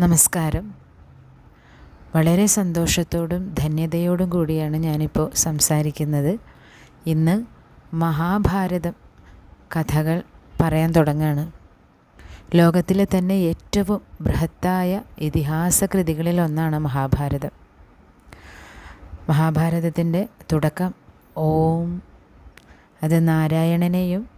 നമസ്കാരം. വളരെ സന്തോഷത്തോടും ധന്യതയോടും കൂടിയാണ് ഞാനിപ്പോൾ സംസാരിക്കുന്നത്. ഇന്ന് മഹാഭാരതം കഥകൾ പറയാൻ തുടങ്ങുകയാണ് ലോകത്തിലെ തന്നെ ഏറ്റവും ബൃഹത്തായ ഇതിഹാസ കൃതികളിൽ ഒന്നാണ് മഹാഭാരതം. മഹാഭാരതത്തിന്റെ തുടക്കം ഓം അത് നാരായണനെയും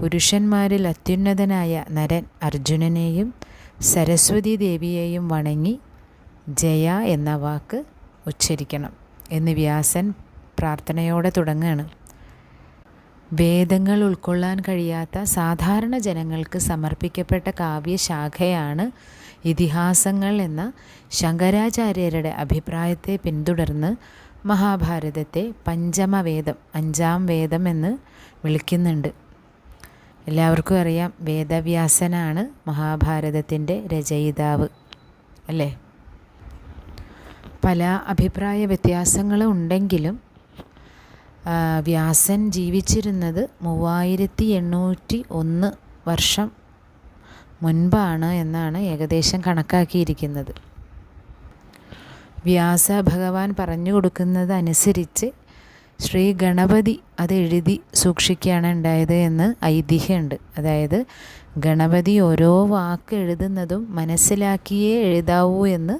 പുരുഷന്മാരിൽ അത്യുന്നതനായ നരൻ അർജുനനെയും സരസ്വതി ദേവിയെയും വണങ്ങി ജയ എന്ന വാക്ക് ഉച്ചരിക്കണം എന്ന് വ്യാസൻ പ്രാർത്ഥനയോടെ തുടങ്ങുകയാണ്. വേദങ്ങൾ ഉൾക്കൊള്ളാൻ കഴിയാത്ത സാധാരണ ജനങ്ങൾക്ക് സമർപ്പിക്കപ്പെട്ട കാവ്യശാഖയാണ് ഇതിഹാസങ്ങൾ എന്ന ശങ്കരാചാര്യരുടെ അഭിപ്രായത്തെ പിന്തുടർന്ന് മഹാഭാരതത്തെ പഞ്ചമവേദം അഞ്ചാം വേദം എന്ന് വിളിക്കുന്നുണ്ട്. എല്ലാവർക്കും അറിയാം വേദവ്യാസനാണ് മഹാഭാരതത്തിന്റെ രചയിതാവ് അല്ലേ? പല അഭിപ്രായ വ്യത്യാസങ്ങളും ഉണ്ടെങ്കിലും വ്യാസൻ ജീവിച്ചിരുന്നത് മൂവായിരത്തി എണ്ണൂറ്റി ഒന്ന് വർഷം മുൻപാണ് എന്നാണ് ഏകദേശം കണക്കാക്കിയിരിക്കുന്നത്. വ്യാസ ഭഗവാൻ പറഞ്ഞു കൊടുക്കുന്നത് അനുസരിച്ച് ശ്രീ ഗണപതി അത് എഴുതി സൂക്ഷിക്കുകയാണ് ഉണ്ടായത് എന്ന് ഐതിഹ്യമുണ്ട്. അതായത് ഗണപതി ഓരോ വാക്ക് എഴുതുന്നതും മനസ്സിലാക്കിയേ എഴുതാവൂ എന്ന്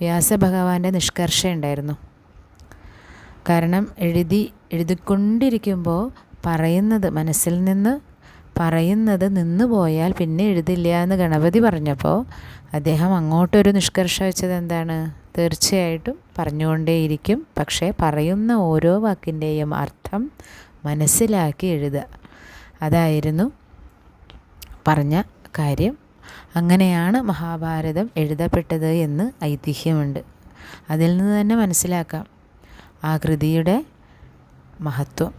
വ്യാസഭഗവാന്റെ നിഷ്കർഷയുണ്ടായിരുന്നു കാരണം എഴുതി എഴുതിക്കൊണ്ടിരിക്കുമ്പോൾ പറയുന്നത് മനസ്സിൽ നിന്ന് പറയുന്നത് നിന്നു പോയാൽ പിന്നെ എഴുതില്ല എന്ന് ഗണപതി പറഞ്ഞപ്പോൾ അദ്ദേഹം അങ്ങോട്ടൊരു നിഷ്കർഷ വെച്ചത് എന്താണ്? തീർച്ചയായിട്ടും പറഞ്ഞുകൊണ്ടേയിരിക്കും. പക്ഷേ പറയുന്ന ഓരോ വാക്കിന്റെയും അർത്ഥം മനസ്സിലാക്കി എഴുതുക അതായിരുന്നു പറഞ്ഞ കാര്യം. അങ്ങനെയാണ് മഹാഭാരതം എഴുതപ്പെട്ടത് എന്ന് ഐതിഹ്യമുണ്ട്. അതിൽ നിന്ന് തന്നെ മനസ്സിലാക്കാം. ആ കൃതിയുടെ മഹത്വം.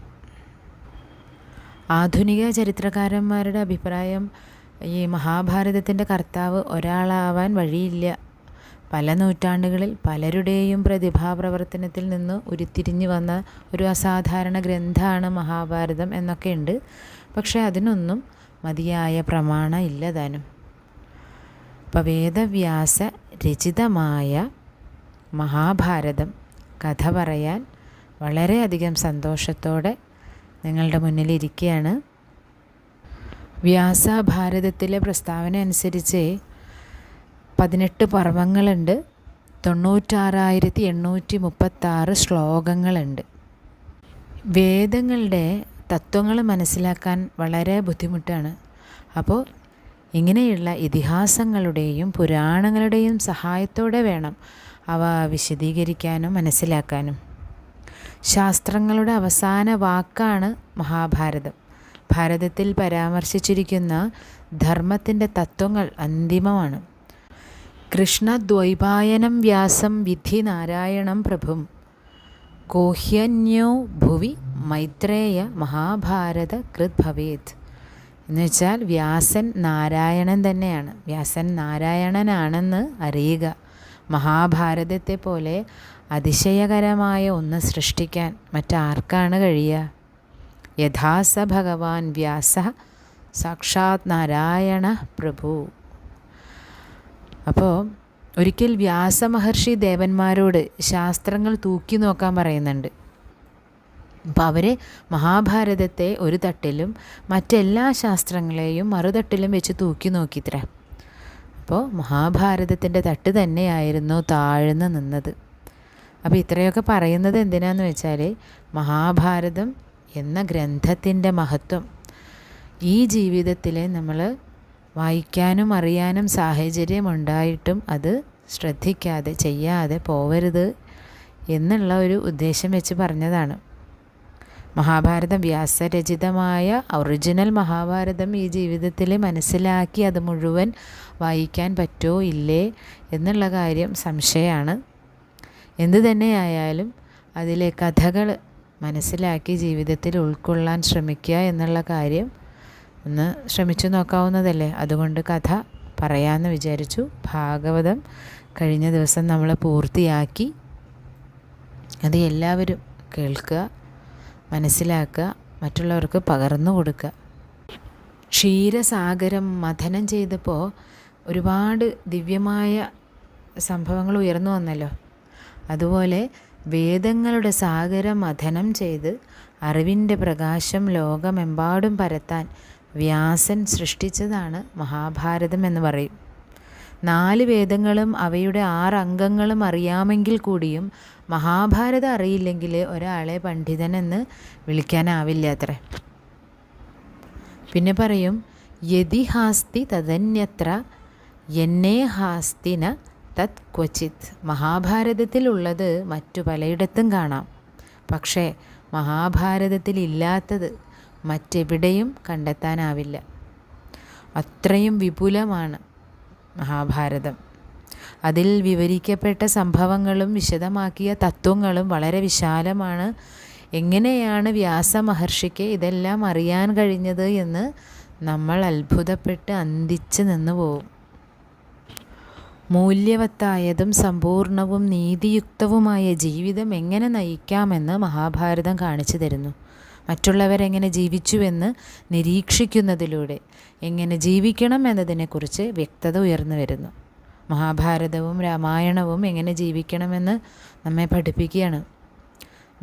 ആധുനിക ചരിത്രകാരന്മാരുടെ അഭിപ്രായം ഈ മഹാഭാരതത്തിന്റെ കർത്താവ് ഒരാളാവാൻ വഴിയില്ല. പല നൂറ്റാണ്ടുകളിൽ പലരുടെയും പ്രതിഭാപ്രവർത്തനത്തിൽ നിന്ന് ഉരുത്തിരിഞ്ഞു വന്ന ഒരു അസാധാരണ ഗ്രന്ഥമാണ് മഹാഭാരതം എന്നൊക്കെയുണ്ട്. പക്ഷേ അതിനൊന്നും മതിയായ പ്രമാണം ഇല്ല താനും. അപ്പോൾ വേദവ്യാസ രചിതമായ മഹാഭാരതം കഥ പറയാൻ വളരെയധികം സന്തോഷത്തോടെ നിങ്ങളുടെ മുന്നിലിരിക്കുകയാണ് വ്യാസഭാരതത്തിലെ പ്രസ്താവന അനുസരിച്ച് പതിനെട്ട് പർവങ്ങളുണ്ട് തൊണ്ണൂറ്റാറായിരത്തി എണ്ണൂറ്റി മുപ്പത്താറ് ശ്ലോകങ്ങളുണ്ട്. വേദങ്ങളുടെ തത്വങ്ങൾ മനസ്സിലാക്കാൻ വളരെ ബുദ്ധിമുട്ടാണ്. അപ്പോൾ ഇങ്ങനെയുള്ള ഇതിഹാസങ്ങളുടെയും പുരാണങ്ങളുടെയും സഹായത്തോടെ വേണം അവ വിശദീകരിക്കാനും മനസ്സിലാക്കാനും. ശാസ്ത്രങ്ങളുടെ അവസാന വാക്കാണ് മഹാഭാരതം. ഭാരതത്തിൽ പരാമർശിച്ചിരിക്കുന്ന ധർമ്മത്തിന്റെ തത്വങ്ങൾ അന്തിമമാണ്. കൃഷ്ണദ്വൈപായനം വ്യാസം വിധി നാരായണം പ്രഭും. കോഹ്യന്യോ ഭുവി മൈത്രേയ മഹാഭാരത കൃത് ഭവേത്. എന്നുവെച്ചാൽ വ്യാസൻ നാരായണൻ തന്നെയാണ്. വ്യാസൻ നാരായണനാണെന്ന് അറിയുക. മഹാഭാരതത്തെ പോലെ അതിശയകരമായ ഒന്ന് സൃഷ്ടിക്കാൻ മറ്റാർക്കാണ് കഴിയുക? യഥാസ ഭഗവാൻ വ്യാസ സാക്ഷാത് നാരായണ പ്രഭു. അപ്പോൾ ഒരിക്കൽ വ്യാസമഹർഷി ദേവന്മാരോട് ശാസ്ത്രങ്ങൾ തൂക്കി നോക്കാൻ പറയുന്നുണ്ട്. അപ്പോൾ അവർ മഹാഭാരതത്തെ ഒരു തട്ടിലും മറ്റെല്ലാ ശാസ്ത്രങ്ങളെയും മറുതട്ടിലും വെച്ച് തൂക്കി നോക്കിത്ര. അപ്പോൾ മഹാഭാരതത്തിന്റെ തട്ട് തന്നെയായിരുന്നു താഴ്ന്നു നിന്നത്. അപ്പോൾ ഇത്രയൊക്കെ പറയുന്നത് എന്തിനാന്ന് വെച്ചാൽ മഹാഭാരതം എന്ന ഗ്രന്ഥത്തിന്റെ മഹത്വം. ഈ ജീവിതത്തിൽ നമ്മൾ വായിക്കാനും അറിയാനും സാഹചര്യമുണ്ടായിട്ടും അത് ശ്രദ്ധിക്കാതെ ചെയ്യാതെ പോവരുത് എന്നുള്ള ഒരു ഉദ്ദേശം വെച്ച് പറഞ്ഞതാണ്. മഹാഭാരതം വ്യാസരചിതമായ ഒറിജിനൽ മഹാഭാരതം ഈ ജീവിതത്തിൽ മനസ്സിലാക്കി അത് മുഴുവൻ വായിക്കാൻ പറ്റുമോ ഇല്ലേ എന്നുള്ള കാര്യം സംശയമാണ്. എന്തു തന്നെയായാലും അതിലെ കഥകൾ മനസ്സിലാക്കി ജീവിതത്തിൽ ഉൾക്കൊള്ളാൻ ശ്രമിക്കുക എന്നുള്ള കാര്യം ഒന്ന് ശ്രമിച്ചു നോക്കാവുന്നതല്ലേ? അതുകൊണ്ട് കഥ പറയാമെന്ന് വിചാരിച്ചു. ഭാഗവതം കഴിഞ്ഞ ദിവസം നമ്മൾ പൂർത്തിയാക്കി. അത് എല്ലാവരും കേൾക്കുക മനസ്സിലാക്കുക മറ്റുള്ളവർക്ക് പകർന്നു കൊടുക്കുക. ക്ഷീരസാഗരം മഥനം ചെയ്തപ്പോൾ ഒരുപാട് ദിവ്യമായ സംഭവങ്ങൾ ഉയർന്നു വന്നല്ലോ. അതുപോലെ വേദങ്ങളുടെ സാഗരം മഥനം ചെയ്ത് അറിവിന്റെ പ്രകാശം ലോകമെമ്പാടും പരത്താൻ വ്യാസൻ സൃഷ്ടിച്ചതാണ് മഹാഭാരതം എന്ന് പറയും. നാല് വേദങ്ങളും അവയുടെ ആറ് അംഗങ്ങളും അറിയാമെങ്കിൽ കൂടിയും മഹാഭാരതം അറിയില്ലെങ്കിൽ ഒരാളെ പണ്ഡിതനെന്ന് വിളിക്കാനാവില്ല അത്രേ. പിന്നെ പറയും യതി ഹാസ്തി തദന്യത്ര എന്നേ ഹാസ്തിന തത് ക്വചിത്. മഹാഭാരതത്തിലുള്ളത് മറ്റു പലയിടത്തും കാണാം. പക്ഷേ മഹാഭാരതത്തിലില്ലാത്തത് മറ്റെവിടെയും കണ്ടെത്താനാവില്ല. അത്രയും വിപുലമാണ് മഹാഭാരതം. അതിൽ വിവരിക്കപ്പെട്ട സംഭവങ്ങളും വിശദമാക്കിയ തത്വങ്ങളും വളരെ വിശാലമാണ്. എങ്ങനെയാണ് വ്യാസ മഹർഷിക്ക് ഇതെല്ലാം അറിയാൻ കഴിഞ്ഞത് എന്ന് നമ്മൾ അത്ഭുതപ്പെട്ട് അന്തിച്ച് നിന്നു പോവും. മൂല്യവത്തായതും സമ്പൂർണവും നീതിയുക്തവുമായ ജീവിതം എങ്ങനെ നയിക്കാമെന്ന് മഹാഭാരതം കാണിച്ചു തരുന്നു. മറ്റുള്ളവരെങ്ങനെ ജീവിച്ചുവെന്ന് നിരീക്ഷിക്കുന്നതിലൂടെ എങ്ങനെ ജീവിക്കണം എന്നതിനെക്കുറിച്ച് വ്യക്തത ഉയർന്നു വരുന്നു. മഹാഭാരതവും രാമായണവും എങ്ങനെ ജീവിക്കണമെന്ന് നമ്മെ പഠിപ്പിക്കുകയാണ്.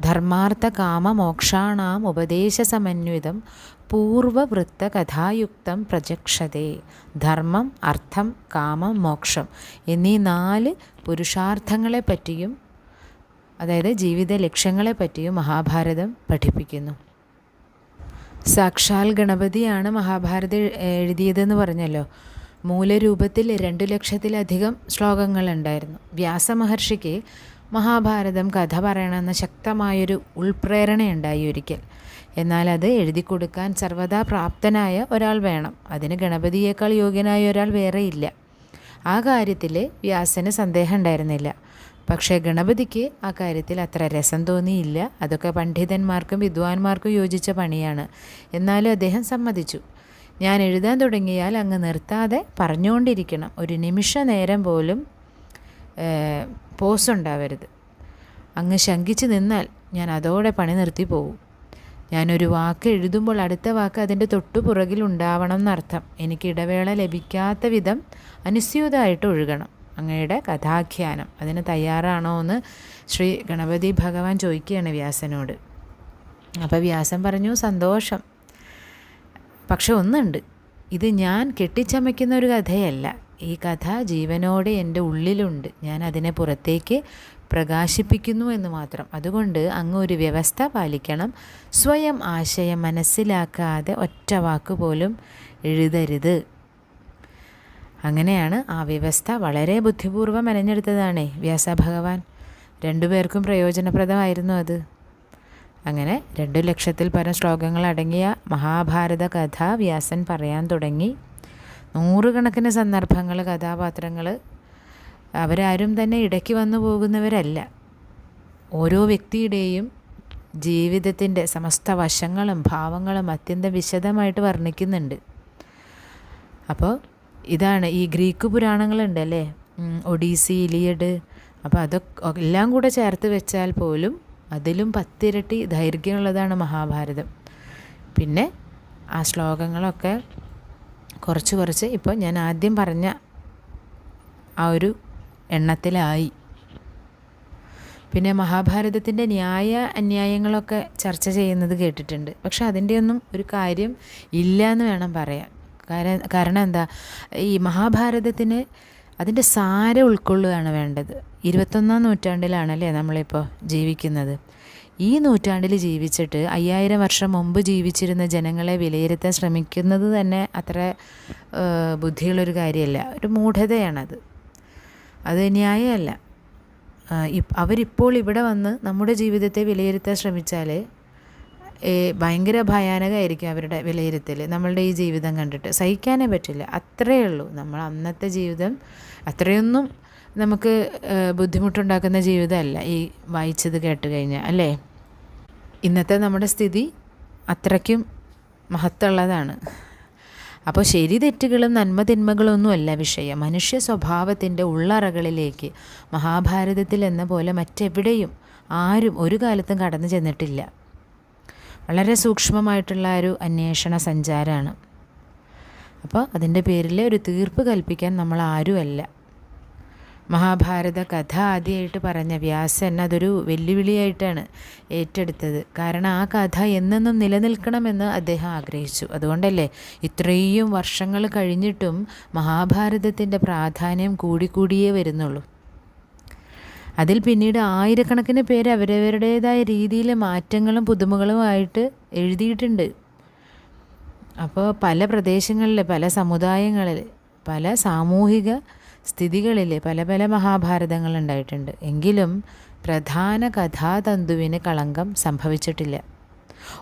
ധർമാർത്ഥ കാമ മോക്ഷാണാം ഉപദേശ സമന്വിതം പൂർവവൃത്ത കഥായുക്തം പ്രജക്ഷതേ. ധർമ്മം അർത്ഥം കാമം മോക്ഷം എന്നീ നാല് പുരുഷാർത്ഥങ്ങളെ പറ്റിയും അതായത് ജീവിത ലക്ഷ്യങ്ങളെ പറ്റിയും മഹാഭാരതം പഠിപ്പിക്കുന്നു. സാക്ഷാൽ ഗണപതിയാണ് മഹാഭാരതം എഴുതിയതെന്ന് പറഞ്ഞല്ലോ. മൂലരൂപത്തിൽ രണ്ടു ലക്ഷത്തിലധികം ശ്ലോകങ്ങളുണ്ടായിരുന്നു. വ്യാസമഹർഷിക്ക് മഹാഭാരതം കഥ പറയണമെന്ന ശക്തമായൊരു ഉൾപ്രേരണയുണ്ടായി ഒരിക്കൽ. എന്നാൽ അത് എഴുതി കൊടുക്കാൻ സർവതാ പ്രാപ്തനായ ഒരാൾ വേണം. അതിന് ഗണപതിയേക്കാൾ യോഗ്യനായ ഒരാൾ വേറെയില്ല. ആ കാര്യത്തിൽ വ്യാസന് സന്ദേഹം ഉണ്ടായിരുന്നില്ല. പക്ഷേ ഗണപതിക്ക് ആ കാര്യത്തിൽ അത്ര രസം തോന്നിയില്ല. അതൊക്കെ പണ്ഡിതന്മാർക്കും വിദ്വാൻമാർക്കും യോജിച്ച പണിയാണ്. എന്നാലും അദ്ദേഹം സമ്മതിച്ചു. ഞാൻ എഴുതാൻ തുടങ്ങിയാൽ അങ്ങ് നിർത്താതെ പറഞ്ഞുകൊണ്ടിരിക്കണം. ഒരു നിമിഷ നേരം പോലും പോസ് ഉണ്ടാവരുത്. അങ്ങ് ശങ്കിച്ച് നിന്നാൽ ഞാൻ അതോടെ പണി നിർത്തി പോകും ഞാനൊരു വാക്ക് എഴുതുമ്പോൾ അടുത്ത വാക്ക് അതിന്റെ തൊട്ടു പുറകിൽ ഉണ്ടാവണം എന്നർത്ഥം. എനിക്ക് ഇടവേള ലഭിക്കാത്ത വിധം അനുസ്യൂതമായിട്ട് ഒഴുകണം. അങ്ങയുടെ കഥാഖ്യാനം. അതിന് തയ്യാറാണോ എന്ന് ശ്രീ ഗണപതി ഭഗവാൻ ചോദിക്കുകയാണ് വ്യാസനോട്. അപ്പോൾ വ്യാസൻ പറഞ്ഞു സന്തോഷം. പക്ഷെ ഒന്നുണ്ട്. ഇത് ഞാൻ കെട്ടിച്ചമയ്ക്കുന്ന ഒരു കഥയല്ല. ഈ കഥ ജീവനോടെ എന്റെ ഉള്ളിലുണ്ട്. ഞാൻ അതിനെ പുറത്തേക്ക് പ്രകാശിപ്പിക്കുന്നു എന്ന് മാത്രം. അതുകൊണ്ട് അങ്ങ് ഒരു വ്യവസ്ഥ പാലിക്കണം. സ്വയം ആശയം മനസ്സിലാക്കാതെ ഒറ്റ വാക്കുപോലും എഴുതരുത്. അങ്ങനെയാണ് ആ വ്യവസ്ഥ വളരെ ബുദ്ധിപൂർവം മെനഞ്ഞെടുത്തതാണേ വ്യാസഭഗവാൻ. രണ്ടുപേർക്കും പ്രയോജനപ്രദമായിരുന്നു അത്. അങ്ങനെ രണ്ടു ലക്ഷത്തിൽ പരം ശ്ലോകങ്ങൾ അടങ്ങിയ മഹാഭാരത കഥ വ്യാസൻ പറയാൻ തുടങ്ങി. നൂറുകണക്കിന് സന്ദർഭങ്ങൾ കഥാപാത്രങ്ങൾ അവരാരും തന്നെ ഇടയ്ക്ക് വന്നു പോകുന്നവരല്ല. ഓരോ വ്യക്തിയുടെയും ജീവിതത്തിന്റെ സമസ്ത വശങ്ങളും ഭാവങ്ങളും അത്യന്തം വിശദമായിട്ട് വർണിക്കുന്നുണ്ട്. അപ്പോൾ ഇതാണ് ഈ ഗ്രീക്ക് പുരാണങ്ങളുണ്ടല്ലേ? ഒഡീസി ഇലിയഡ്. അപ്പോൾ അതൊക്കെ എല്ലാം കൂടെ ചേർത്ത് വെച്ചാൽ പോലും അതിലും പത്തിരട്ടി ദൈർഘ്യമുള്ളതാണ് മഹാഭാരതം. പിന്നെ ആ ശ്ലോകങ്ങളൊക്കെ കുറച്ച് കുറച്ച് ഇപ്പോൾ ഞാൻ ആദ്യം പറഞ്ഞ ആ ഒരു എണ്ണത്തിലായി. പിന്നെ മഹാഭാരതത്തിന്റെ ന്യായ അന്യായങ്ങളൊക്കെ ചർച്ച ചെയ്യുന്നത് കേട്ടിട്ടുണ്ട്. പക്ഷെ അതിന്റെയൊന്നും ഒരു കാര്യം ഇല്ല എന്ന് വേണം പറയാൻ. കാരണം കാരണം എന്താ? ഈ മഹാഭാരതത്തിന് അതിന്റെ സാരം ഉൾക്കൊള്ളുകയാണ് വേണ്ടത്. ഇരുപത്തൊന്നാം നൂറ്റാണ്ടിലാണല്ലേ നമ്മളിപ്പോൾ ജീവിക്കുന്നത്. ഈ നൂറ്റാണ്ടിൽ ജീവിച്ചിട്ട് അയ്യായിരം വർഷം മുമ്പ് ജീവിച്ചിരുന്ന ജനങ്ങളെ വിലയിരുത്താൻ ശ്രമിക്കുന്നത് തന്നെ അത്ര ബുദ്ധിയുള്ളൊരു കാര്യമല്ല. ഒരു മൂഢതയാണത്. അത് ന്യായമല്ല. അവരിപ്പോൾ ഇവിടെ വന്ന് നമ്മുടെ ജീവിതത്തെ വിലയിരുത്താൻ ശ്രമിച്ചാൽ ഭയങ്കര ഭയാനകമായിരിക്കും അവരുടെ വിലയിരുത്തൽ നമ്മളുടെ ഈ ജീവിതം കണ്ടിട്ട്. സഹിക്കാനേ പറ്റില്ല. അത്രയേ ഉള്ളൂ. നമ്മൾ അന്നത്തെ ജീവിതം അത്രയൊന്നും നമുക്ക് ബുദ്ധിമുട്ടുണ്ടാക്കുന്ന ജീവിതമല്ല. ഈ വായിച്ചത് കേട്ട് കഴിഞ്ഞാൽ അല്ലേ? ഇന്നത്തെ നമ്മുടെ സ്ഥിതി അത്രയ്ക്കും മഹത്തുള്ളതാണ് അപ്പോൾ ശരി തെറ്റുകളും നന്മ തിന്മകളൊന്നുമല്ല വിഷയം. മനുഷ്യ സ്വഭാവത്തിന്റെ ഉള്ളറകളിലേക്ക് മഹാഭാരതത്തിൽ എന്ന പോലെ മറ്റെവിടെയും ആരും ഒരു കാലത്തും കടന്നു ചെന്നിട്ടില്ല. വളരെ സൂക്ഷ്മമായിട്ടുള്ള ഒരു അന്വേഷണ സഞ്ചാരമാണ്. അപ്പോൾ അതിന്റെ പേരിൽ ഒരു തീർപ്പ് കൽപ്പിക്കാൻ നമ്മൾ ആരുമല്ല. മഹാഭാരത കഥ ആദ്യമായിട്ട് പറഞ്ഞ വ്യാസൻ അതൊരു വെല്ലുവിളിയായിട്ടാണ് ഏറ്റെടുത്തത്. കാരണം ആ കഥ എന്നെന്നും നിലനിൽക്കണമെന്ന് അദ്ദേഹം ആഗ്രഹിച്ചു. അതുകൊണ്ടല്ലേ ഇത്രയും വർഷങ്ങൾ കഴിഞ്ഞിട്ടും മഹാഭാരതത്തിന്റെ പ്രാധാന്യം കൂടിക്കൂടിയേ വരുന്നുള്ളൂ. അതിൽ പിന്നീട് ആയിരക്കണക്കിന് പേര് അവരവരുടേതായ രീതിയിൽ മാറ്റങ്ങളും പുതുമകളുമായിട്ട് എഴുതിയിട്ടുണ്ട്. അപ്പോൾ പല പ്രദേശങ്ങളിൽ പല സമുദായങ്ങളിൽ പല സാമൂഹിക സ്ഥിതികളിൽ പല പല മഹാഭാരതങ്ങൾ ഉണ്ടായിട്ടുണ്ട്. എങ്കിലും പ്രധാന കഥാതന്തുവിന് കളങ്കം സംഭവിച്ചിട്ടില്ല.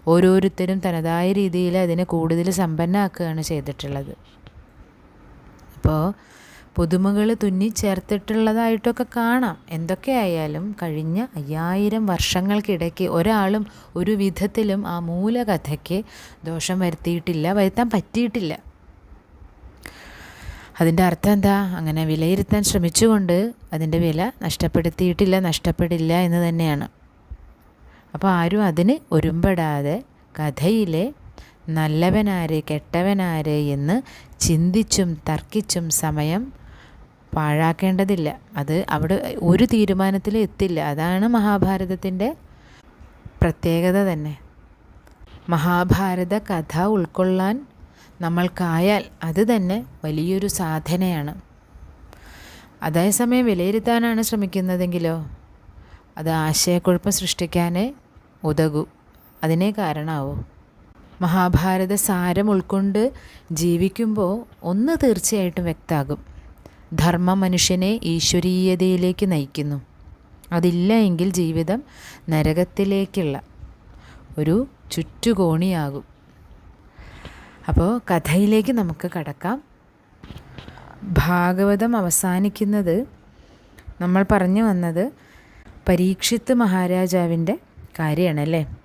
ഓരോരുത്തരും തനതായ രീതിയിൽ അതിനെ കൂടുതൽ സമ്പന്നമാക്കുകയാണ് ചെയ്തിട്ടുള്ളത്. അപ്പോൾ പുതുമകൾ തുന്നി ചേർത്തിട്ടുള്ളതായിട്ടൊക്കെ കാണാം. എന്തൊക്കെയായാലും കഴിഞ്ഞ അയ്യായിരം വർഷങ്ങൾക്കിടയ്ക്ക് ഒരാളും ഒരു വിധത്തിലും ആ മൂലകഥയ്ക്ക് ദോഷം വരുത്തിയിട്ടില്ല വരുത്താൻ പറ്റിയിട്ടില്ല. അതിന്റെ അർത്ഥം എന്താ? അങ്ങനെ വിലയിരുത്താൻ ശ്രമിച്ചുകൊണ്ട് അതിന്റെ വില നഷ്ടപ്പെടുത്തിയിട്ടില്ല നഷ്ടപ്പെടില്ല എന്ന് തന്നെയാണ്. അപ്പോൾ ആരും അതിന് ഒരുമ്പെടാതെ കഥയിലെ നല്ലവനാര് കെട്ടവനാര് എന്ന് ചിന്തിച്ചും തർക്കിച്ചും സമയം പാഴാക്കേണ്ടതില്ല. അത് അവിടെ ഒരു തീരുമാനത്തിൽ എത്തില്ല. അതാണ് മഹാഭാരതത്തിന്റെ പ്രത്യേകത തന്നെ. മഹാഭാരത കഥ ഉൾക്കൊള്ളാൻ നമ്മൾക്കായാൽ അത് തന്നെ വലിയൊരു സാധനയാണ്. അതേസമയം വിലയിരുത്താനാണ് ശ്രമിക്കുന്നതെങ്കിലോ? അത് ആശയക്കുഴപ്പം സൃഷ്ടിക്കാനേ ഉതകൂ. അതിനെ കാരണമാവൂ മഹാഭാരത സാരം ഉൾക്കൊണ്ട് ജീവിക്കുമ്പോൾ ഒന്ന് തീർച്ചയായിട്ടും വ്യക്തമാകും. ധർമ്മം മനുഷ്യനെ ഈശ്വരീയതയിലേക്ക് നയിക്കുന്നു. അതില്ല എങ്കിൽ ജീവിതം നരകത്തിലേക്കുള്ള ഒരു ചുറ്റുകോണിയാകും. അപ്പോൾ കഥയിലേക്ക് നമുക്ക് കടക്കാം. ഭാഗവതം അവസാനിക്കുന്നത് നമ്മൾ പറഞ്ഞു വന്നത് പരീക്ഷിത്ത് മഹാരാജാവിന്റെ കാര്യമാണ് അല്ലേ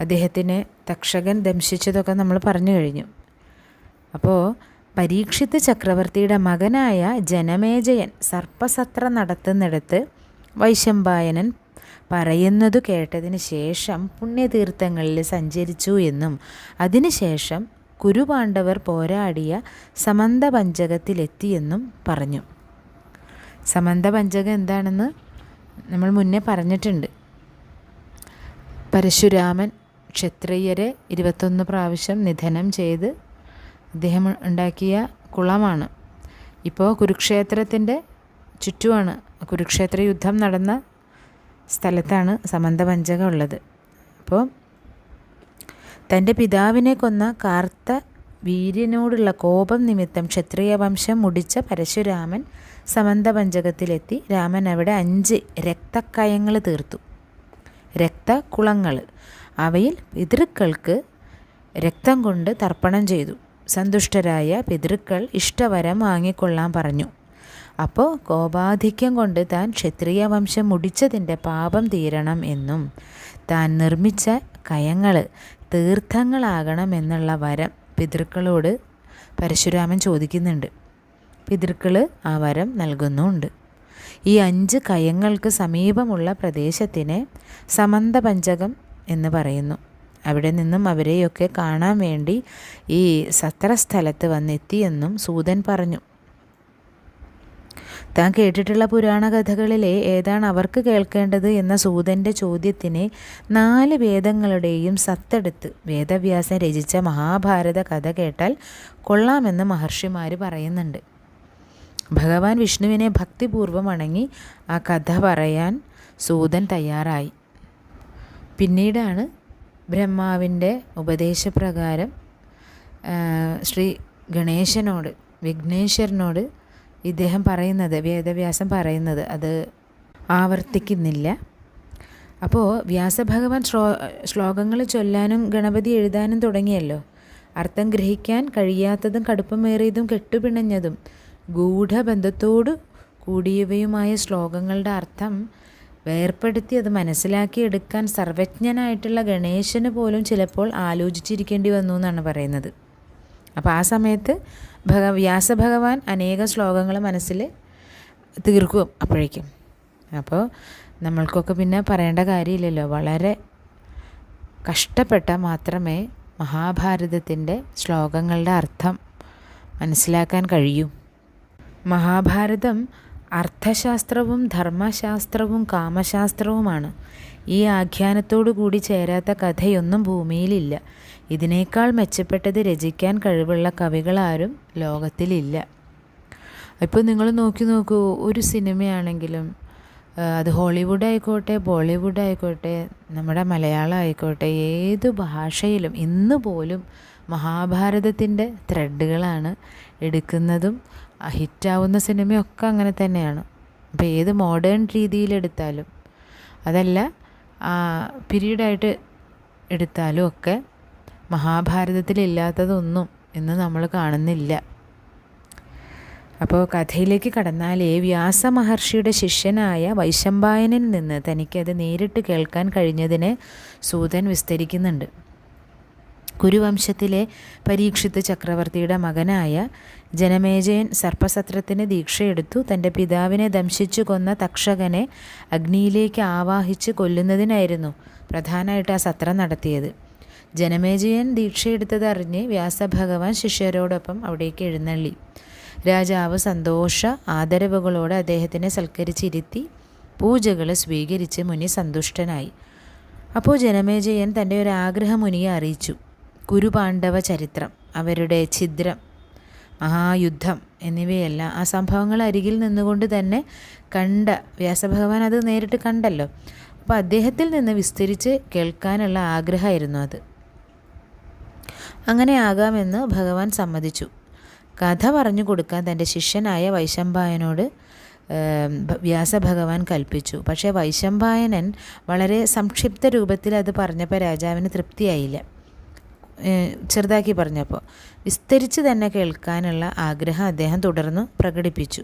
അദ്ദേഹത്തിനെ തക്ഷകൻ ദംശിച്ചതൊക്കെ നമ്മൾ പറഞ്ഞു കഴിഞ്ഞു. അപ്പോൾ പരീക്ഷിത്ത് ചക്രവർത്തിയുടെ മകനായ ജനമേജയൻ സർപ്പസത്ര നടത്തുന്നിടത്ത് വൈശമ്പായനൻ പറയുന്നതു കേട്ടതിന് ശേഷം പുണ്യതീർത്ഥങ്ങളിൽ സഞ്ചരിച്ചു എന്നും അതിനുശേഷം കുരുപാണ്ഡവർ പോരാടിയ സമന്തപഞ്ചകത്തിലെത്തിയെന്നും പറഞ്ഞു. സമന്തപഞ്ചകം എന്താണെന്ന് നമ്മൾ മുന്നേ പറഞ്ഞിട്ടുണ്ട്. പരശുരാമൻ ക്ഷത്രിയരെ ഇരുപത്തൊന്ന് പ്രാവശ്യം നിധനം ചെയ്ത് അദ്ദേഹം ഉണ്ടാക്കിയ കുളമാണ്. ഇപ്പോൾ കുരുക്ഷേത്രത്തിന്റെ ചുറ്റുമാണ്. കുരുക്ഷേത്ര യുദ്ധം നടന്ന സ്ഥലത്താണ് സമന്തപഞ്ചകം ഉള്ളത്. അപ്പോൾ തന്റെ പിതാവിനെ കൊന്ന കാർത്ത വീര്യനോടുള്ള കോപം നിമിത്തം ക്ഷത്രിയ വംശം മുടിച്ച പരശുരാമൻ സമന്തപഞ്ചകത്തിലെത്തി. രാമൻ അവിടെ അഞ്ച് രക്തക്കയങ്ങൾ തീർത്തു. രക്തകുളങ്ങൾ അവയിൽ പിതൃക്കൾക്ക് രക്തം കൊണ്ട് തർപ്പണം ചെയ്തു. സന്തുഷ്ടരായ പിതൃക്കൾ ഇഷ്ടവരം വാങ്ങിക്കൊള്ളാൻ പറഞ്ഞു. അപ്പോൾ കോപാധിക്യം കൊണ്ട് താൻ ക്ഷത്രിയ വംശം മുടിച്ചതിന്റെ പാപം തീരണം എന്നും താൻ നിർമ്മിച്ച കയങ്ങൾ തീർത്ഥങ്ങളാകണമെന്നുള്ള വരം പിതൃക്കളോട് പരശുരാമൻ ചോദിക്കുന്നുണ്ട്. പിതൃക്കൾ ആ വരം നൽകുന്നുമുണ്ട് ഈ അഞ്ച് കയങ്ങൾക്ക് സമീപമുള്ള പ്രദേശത്തിനെ സമന്തപഞ്ചകം എന്ന് പറയുന്നു. അവിടെ നിന്നും അവരെയൊക്കെ കാണാൻ വേണ്ടി ഈ സത്രസ്ഥലത്ത് വന്നെത്തിയെന്നും സൂതൻ പറഞ്ഞു. താൻ കേട്ടിട്ടുള്ള പുരാണ കഥകളിലെ ഏതാണ് അവർക്ക് കേൾക്കേണ്ടത് എന്ന സൂതന്റെ ചോദ്യത്തിന് നാല് വേദങ്ങളുടെയും സത്തെടുത്ത് വേദവ്യാസൻ രചിച്ച മഹാഭാരത കഥ കേട്ടാൽ കൊള്ളാമെന്ന് മഹർഷിമാർ പറയുന്നുണ്ട്. ഭഗവാൻ വിഷ്ണുവിനെ ഭക്തിപൂർവം അണങ്ങി ആ കഥ പറയാൻ സൂതൻ തയ്യാറായി. പിന്നീടാണ് ബ്രഹ്മാവിന്റെ ഉപദേശപ്രകാരം ശ്രീ ഗണേശനോട് വിഘ്നേശ്വരനോട് ഇദ്ദേഹം പറയുന്നത് വേദവ്യാസം പറയുന്നത് അത് ആവർത്തിക്കുന്നില്ല. അപ്പോൾ വ്യാസഭഗവാൻ ശ്ലോ ശ്ലോകങ്ങൾ ചൊല്ലാനും ഗണപതി എഴുതാനും തുടങ്ങിയല്ലോ. അർത്ഥം ഗ്രഹിക്കാൻ കഴിയാത്തതും കടുപ്പമേറിയതും കെട്ടുപിണഞ്ഞതും ഗൂഢബന്ധത്തോടു കൂടിയവയുമായ ശ്ലോകങ്ങളുടെ അർത്ഥം വേർപ്പെടുത്തി അത് മനസ്സിലാക്കിയെടുക്കാൻ സർവജ്ഞനായിട്ടുള്ള ഗണേശന് പോലും ചിലപ്പോൾ ആലോചിച്ചിരിക്കേണ്ടി വന്നു എന്നാണ് പറയുന്നത്. അപ്പോൾ ആ സമയത്ത് ഭഗ വ്യാസഭഗവാൻ അനേക ശ്ലോകങ്ങൾ മനസ്സിൽ തീർക്കും അപ്പോഴേക്കും. അപ്പോൾ നമ്മൾക്കൊക്കെ പിന്നെ പറയേണ്ട കാര്യമില്ലല്ലോ. വളരെ കഷ്ടപ്പെട്ട മാത്രമേ മഹാഭാരതത്തിന്റെ ശ്ലോകങ്ങളുടെ അർത്ഥം മനസ്സിലാക്കാൻ കഴിയൂ. മഹാഭാരതം അർത്ഥശാസ്ത്രവും ധർമ്മശാസ്ത്രവും കാമശാസ്ത്രവുമാണ്. ഈ ആഖ്യാനത്തോടു കൂടി ചേരാത്ത കഥയൊന്നും ഭൂമിയിലില്ല. ഇതിനേക്കാൾ മെച്ചപ്പെട്ടത് രചിക്കാൻ കഴിവുള്ള കവികളാരും ലോകത്തിലില്ല. ഇപ്പോൾ നിങ്ങൾ നോക്കി നോക്കൂ ഒരു സിനിമയാണെങ്കിലും അത് ഹോളിവുഡ് ആയിക്കോട്ടെ ബോളിവുഡ് ആയിക്കോട്ടെ നമ്മുടെ മലയാളം ആയിക്കോട്ടെ ഏത് ഭാഷയിലും ഇന്ന് പോലും മഹാഭാരതത്തിന്റെ ത്രെഡുകളാണ് എടുക്കുന്നതും ഹിറ്റാവുന്ന സിനിമയൊക്കെ അങ്ങനെ തന്നെയാണ്. അപ്പോൾ ഏത് മോഡേൺ രീതിയിലെടുത്താലും അതല്ല പീരീഡായിട്ട് എടുത്താലും ഒക്കെ മഹാഭാരതത്തിലില്ലാത്തതൊന്നും ഇന്ന് നമ്മൾ കാണുന്നില്ല. അപ്പോൾ കഥയിലേക്ക് കടന്നാൽ വ്യാസ മഹർഷിയുടെ ശിഷ്യനായ വൈശമ്പായനിൽ നിന്ന് തനിക്കത് നേരിട്ട് കേൾക്കാൻ കഴിഞ്ഞതിനെ സൂതൻ വിസ്തരിക്കുന്നുണ്ട്. കുരുവംശത്തിലെ പരീക്ഷിത്ത് ചക്രവർത്തിയുടെ മകനായ ജനമേജയൻ സർപ്പസത്രത്തിന് ദീക്ഷയെടുത്തു. തന്റെ പിതാവിനെ ദംശിച്ചു കൊന്ന തക്ഷകനെ അഗ്നിയിലേക്ക് ആവാഹിച്ച് കൊല്ലുന്നതിനായിരുന്നു പ്രധാനമായിട്ട് ആ സത്രം നടത്തിയത്. ജനമേജയൻ ദീക്ഷയെടുത്തത് അറിഞ്ഞ് വ്യാസഭഗവാൻ ശിഷ്യരോടൊപ്പം അവിടേക്ക് എഴുന്നള്ളി. രാജാവ് സന്തോഷ ആദരവുകളോടെ അദ്ദേഹത്തിനെ സൽക്കരിച്ചിരുത്തി പൂജകൾ സ്വീകരിച്ച് മുനി സന്തുഷ്ടനായി അപ്പോൾ ജനമേജയൻ തന്റെ ഒരു ആഗ്രഹം മുനിയെ അറിയിച്ചു. കുരുപാണ്ഡവ ചരിത്രം അവരുടെ ഛിദ്രം മഹായുദ്ധം എന്നിവയെല്ലാം. ആ സംഭവങ്ങൾ അരികിൽ നിന്നുകൊണ്ട് തന്നെ കണ്ട വ്യാസഭഗവാൻ അത് നേരിട്ട് കണ്ടല്ലോ. അപ്പോൾ അദ്ദേഹത്തിൽ നിന്ന് വിസ്തരിച്ച് കേൾക്കാനുള്ള ആഗ്രഹമായിരുന്നു അത്. അങ്ങനെ ആകാമെന്ന് ഭഗവാൻ സമ്മതിച്ചു. കഥ പറഞ്ഞു കൊടുക്കാൻ തന്റെ ശിഷ്യനായ വൈശമ്പായനോട് വ്യാസഭഗവാൻ കൽപ്പിച്ചു. പക്ഷേ വൈശമ്പായനൻ വളരെ സംക്ഷിപ്ത രൂപത്തിൽ അത് പറഞ്ഞപ്പോൾ രാജാവിന് തൃപ്തിയായില്ല. ചെറുതാക്കി പറഞ്ഞപ്പോൾ വിസ്തരിച്ച് തന്നെ കേൾക്കാനുള്ള ആഗ്രഹം അദ്ദേഹം തുടർന്ന് പ്രകടിപ്പിച്ചു.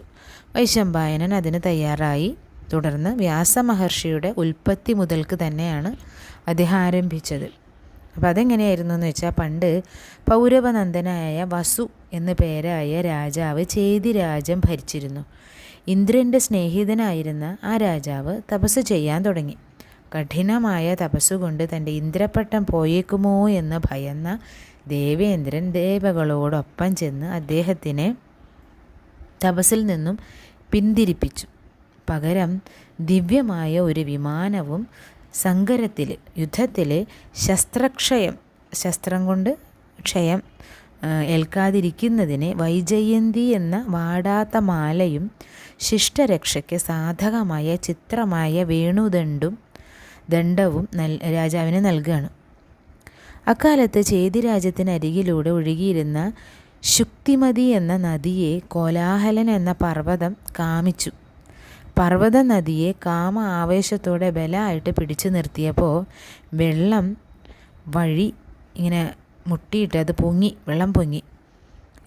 വൈശമ്പായനൻ അതിന് തയ്യാറായി. തുടർന്ന് വ്യാസമഹർഷിയുടെ ഉൽപ്പത്തി മുതൽക്ക് തന്നെയാണ് അദ്ദേഹം ആരംഭിച്ചത്. അപ്പോൾ അതെങ്ങനെയായിരുന്നു എന്ന് വെച്ചാൽ പണ്ട് പൗരവനന്ദനായ വസു എന്ന പേരായ രാജാവ് ചേതി രാജ്യം ഭരിച്ചിരുന്നു. ഇന്ദ്രന്റെ സ്നേഹിതനായിരുന്ന ആ രാജാവ് തപസ് ചെയ്യാൻ തുടങ്ങി. കഠിനമായ തപസ്സുകൊണ്ട് തന്റെ ഇന്ദ്രപ്പട്ടം പോയേക്കുമോ എന്ന് ഭയന്ന ദേവേന്ദ്രൻ ദേവകളോടൊപ്പം ചെന്ന് അദ്ദേഹത്തിനെ തപസ്സിൽ നിന്നും പിന്തിരിപ്പിച്ചു. പകരം ദിവ്യമായ ഒരു വിമാനവും സങ്കരത്തിൽ യുദ്ധത്തിൽ ശസ്ത്രക്ഷയം ശസ്ത്രം കൊണ്ട് ക്ഷയം ഏൽക്കാതിരിക്കുന്നതിനെ വൈജയന്തി എന്ന വാടാത്ത മാലയും ശിഷ്ടരക്ഷയ്ക്ക് സാധകമായ ചിത്രമായ വേണുദണ്ടും ദണ്ഡവും നൽ രാജാവിന് നൽകുകയാണ് അക്കാലത്ത് ചേതി രാജ്യത്തിനരികിലൂടെ ഒഴുകിയിരുന്ന ശുക്തിമതി എന്ന നദിയെ കോലാഹലൻ എന്ന പർവതം കാമിച്ചു. പർവത നദിയെ കാമ ആവേശത്തോടെ ബലമായിട്ട് പിടിച്ചു നിർത്തിയപ്പോൾ വെള്ളം വഴി ഇങ്ങനെ മുട്ടിയിട്ട് അത് പൊങ്ങി വെള്ളം പൊങ്ങി.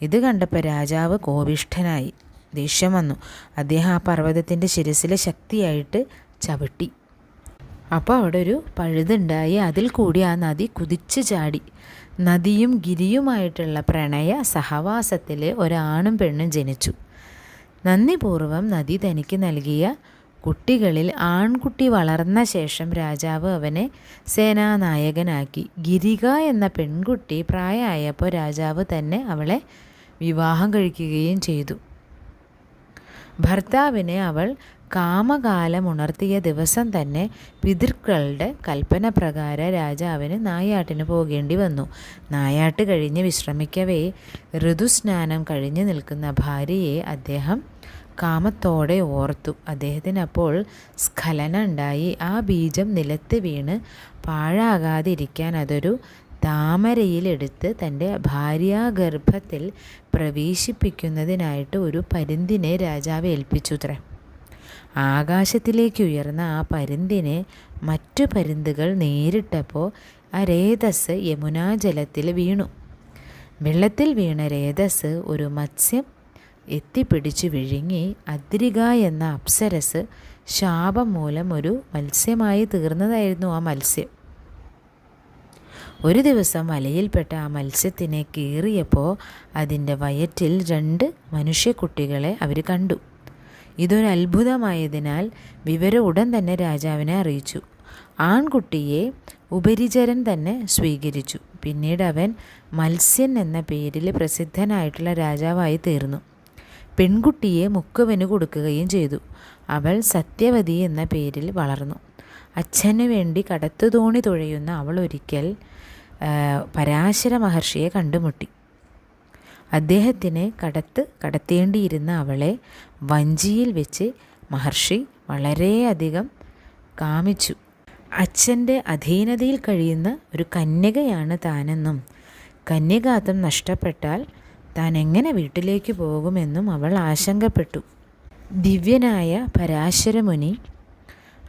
ഇത് കണ്ടപ്പോൾ രാജാവ് കോപിഷ്ഠനായി. ദേഷ്യം വന്നു. അദ്ദേഹം ആ പർവതത്തിന്റെ ശിരസിലെ ശക്തിയായിട്ട് ചവിട്ടി. അപ്പോൾ അവിടെ ഒരു പഴുതുണ്ടായി. അതിൽ കൂടി ആ നദി കുതിച്ചു ചാടി. നദിയും ഗിരിയുമായിട്ടുള്ള പ്രണയ സഹവാസത്തിൽ ഒരാണും പെണ്ണും ജനിച്ചു. നന്ദിപൂർവം നദി തനിക്ക് നൽകിയ കുട്ടികളിൽ ആൺകുട്ടി വളർന്ന ശേഷം രാജാവ് അവനെ സേനാനായകനാക്കി. ഗിരിക എന്ന പെൺകുട്ടി പ്രായമായപ്പോൾ രാജാവ് തന്നെ അവളെ വിവാഹം കഴിക്കുകയും ചെയ്തു. ഭർത്താവിനെ അവൾ കാമകാലം ഉണർത്തിയ ദിവസം തന്നെ പിതൃക്കളുടെ കൽപ്പന പ്രകാരം രാജാവിന് നായാട്ടിന് പോകേണ്ടി വന്നു. നായാട്ട് കഴിഞ്ഞ് വിശ്രമിക്കവേ ഋതുസ്നാനം കഴിഞ്ഞ് നിൽക്കുന്ന ഭാര്യയെ അദ്ദേഹം കാമത്തോടെ ഓർത്തു. അദ്ദേഹത്തിന് അപ്പോൾ സ്ഖലനം ഉണ്ടായി ആ ബീജം നിലത്ത് വീണ് പാഴാകാതിരിക്കാൻ അതൊരു താമരയിലെടുത്ത് തന്റെ ഭാര്യാഗർഭത്തിൽ പ്രവേശിപ്പിക്കുന്നതിനായിട്ട് ഒരു പരിന്തിനെ രാജാവ് ഏൽപ്പിച്ചുത്രേ. ആകാശത്തിലേക്ക് ഉയർന്ന ആ പരുന്തിനെ മറ്റു പരുന്തുകൾ നേരിട്ടപ്പോൾ ആ രേതസ് യമുനാജലത്തിൽ വീണു. വെള്ളത്തിൽ വീണ രേതസ് ഒരു മത്സ്യം എത്തിപ്പിടിച്ചു വിഴുങ്ങി അദ്രിക എന്ന അപ്സരസ് ശാപം മൂലം ഒരു മത്സ്യമായി തീർന്നതായിരുന്നു ആ മത്സ്യം. ഒരു ദിവസം വലയിൽപ്പെട്ട ആ മത്സ്യത്തിനെ കീറിയപ്പോൾ അതിന്റെ വയറ്റിൽ രണ്ട് മനുഷ്യക്കുട്ടികളെ അവർ കണ്ടു. ഇതൊരു അത്ഭുതമായതിനാൽ വിവരം ഉടൻ തന്നെ രാജാവിനെ അറിയിച്ചു. ആൺകുട്ടിയെ ഉപരിചരൻ തന്നെ സ്വീകരിച്ചു. പിന്നീട് അവൻ മത്സ്യൻ എന്ന പേരിൽ പ്രസിദ്ധനായിട്ടുള്ള രാജാവായി തീർന്നു. പെൺകുട്ടിയെ മുക്കുവന് കൊടുക്കുകയും ചെയ്തു. അവൾ സത്യവതി എന്ന പേരിൽ വളർന്നു. അച്ഛന് വേണ്ടി കടത്തു തോണി തുഴയുന്ന അവൾ ഒരിക്കൽ പരാശര മഹർഷിയെ കണ്ടുമുട്ടി. അദ്ദേഹത്തിന് കടത്ത് കടത്തേണ്ടിയിരുന്ന അവളെ വഞ്ചിയിൽ വെച്ച് മഹർഷി വളരെയധികം കാമിച്ചു. അച്ഛന്റെ അധീനതയിൽ കഴിയുന്ന ഒരു കന്യകയാണ് താനെന്നും കന്യകാത്വം നഷ്ടപ്പെട്ടാൽ താൻ എങ്ങനെ വീട്ടിലേക്ക് പോകുമെന്നും അവൾ ആശങ്കപ്പെട്ടു. ദിവ്യനായ പരാശരമുനി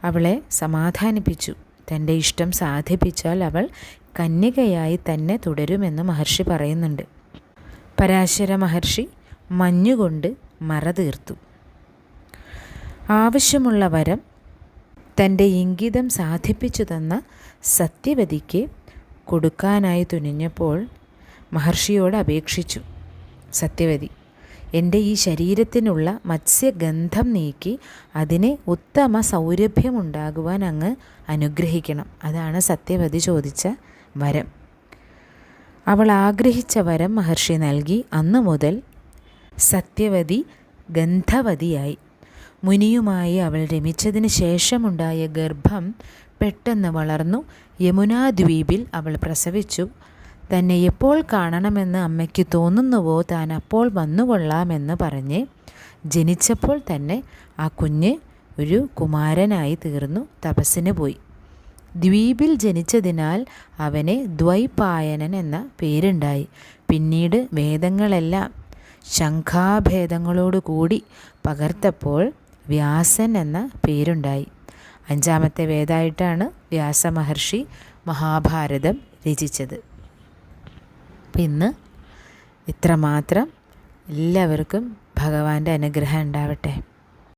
അവളെ സമാധാനിപ്പിച്ചു. തന്റെ ഇഷ്ടം സാധിപ്പിച്ചാൽ അവൾ കന്യകയായി തന്നെ തുടരുമെന്ന് മഹർഷി പറയുന്നുണ്ട്. പരാശര മഹർഷി മഞ്ഞുകൊണ്ട് മറ തീർത്തു ആവശ്യമുള്ള വരം തന്റെ ഇംഗിതം സാധിപ്പിച്ചു തന്ന സത്യവതിക്ക് കൊടുക്കാനായി തുനിഞ്ഞപ്പോൾ മഹർഷിയോട് അപേക്ഷിച്ചു സത്യവതി എന്റെ ഈ ശരീരത്തിനുള്ള മത്സ്യഗന്ധം നീക്കി അതിനെ ഉത്തമ സൗരഭ്യമുണ്ടാകുവാൻ അങ്ങ് അനുഗ്രഹിക്കണം. അതാണ് സത്യവതി ചോദിച്ച വരം. അവൾ ആഗ്രഹിച്ച വരം മഹർഷി നൽകി. അന്നു മുതൽ സത്യവതി ഗന്ധവതിയായി. മുനിയുമായി അവൾ രമിച്ചതിന് ശേഷമുണ്ടായ ഗർഭം പെട്ടെന്ന് വളർന്നു. യമുനാദ്വീപിൽ അവൾ പ്രസവിച്ചു. തന്നെ എപ്പോൾ കാണണമെന്ന് അമ്മയ്ക്ക് തോന്നുന്നുവോ താൻ അപ്പോൾ വന്നുകൊള്ളാമെന്ന് പറഞ്ഞ് ജനിച്ചപ്പോൾ തന്നെ ആ കുഞ്ഞ് ഒരു കുമാരനായി തീർന്നു. തപസ്സിന് പോയി. ദ്വീപിൽ ജനിച്ചതിനാൽ അവന് ദ്വൈപായനൻ എന്ന പേരുണ്ടായി. പിന്നീട് വേദങ്ങളെല്ലാം ശംഖാഭേദങ്ങളോടുകൂടി പകർത്തപ്പോൾ വ്യാസൻ എന്ന പേരുണ്ടായി. അഞ്ചാമത്തെ വേദമായിട്ടാണ് വ്യാസമഹർഷി മഹാഭാരതം രചിച്ചത്. ഇന്ന് ഇത്രമാത്രം. എല്ലാവർക്കും ഭഗവാന്റെ അനുഗ്രഹം ഉണ്ടാവട്ടെ.